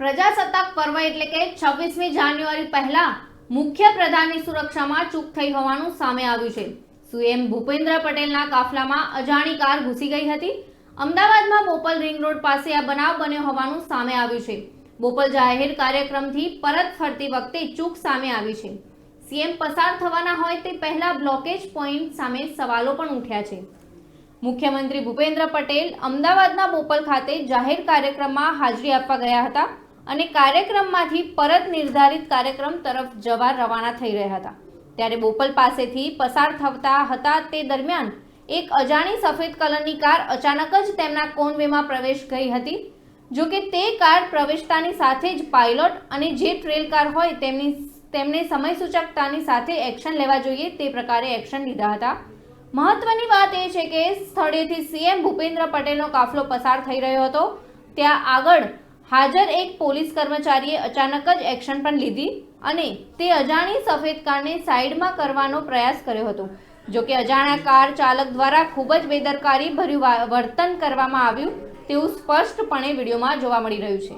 પ્રજાસત્તાક પર્વ એટલે કે છવ્વીસમી જાન્યુઆરી પહેલા મુખ્ય પ્રધાનની સુરક્ષામાં ચૂક થઈ હોવાનું સામે આવ્યું છે. સુએમ ભૂપેન્દ્ર પટેલના કાફલામાં અજાણી કાર ઘૂસી ગઈ હતી. અમદાવાદમાં બોપલ રિંગ રોડ પાસે આ બનાવ બન્યો હોવાનું સામે આવ્યું છે. બોપલ જાહેર કાર્યક્રમથી પરત ફરતી વખતે ચૂક સામે આવી છે. સીએમ પસાર થવાના હોય તે પહેલા બ્લોકેજ પોઈન્ટ સામે સવાલો પણ ઉઠ્યા છે. મુખ્યમંત્રી ભૂપેન્દ્ર પટેલ અમદાવાદના બોપલ ખાતે જાહેર કાર્યક્રમમાં હાજરી આપવા ગયા હતા. અને કાર્યક્રમમાંથી પરત નિર્ધારિત કાર્યક્રમ તરફ જવા રવાના થઈ રહ્યા હતા. ત્યારે બોપલ પાસેથી પસાર થતા હતા તે દરમિયાન એક અજાણી સફેદ કલરની કાર અચાનક જ તેમના કોનવેમાં પ્રવેશ ગઈ હતી. જો કે તે કાર પ્રવેશતાની સાથે જ પાયલોટ અને જે ટ્રેલ કાર હોય તેમની તેમને સમય સૂચકતાની સાથે એક્શન લેવા જોઈએ તે પ્રકારે એક્શન લીધા હતા. મહત્વની વાત એ છે કે સ્થળેથી સીએમ ભૂપેન્દ્ર પટેલનો કાફલો પસાર થઈ રહ્યો હતો. ત્યાં આગળ હાજર એક પોલીસ કર્મચારીએ અચાનક જ એક્શન પણ લીધી અને તે અજાણી સફેદ કારને સાઈડમાં કરવાનો પ્રયાસ કર્યો હતો. જો કે અજાણ્યા કાર ચાલક દ્વારા ખૂબ જ બેદરકારી ભર્યું વર્તન કરવામાં આવ્યું તેવું સ્પષ્ટપણે વિડીયોમાં જોવા મળી રહ્યું છે.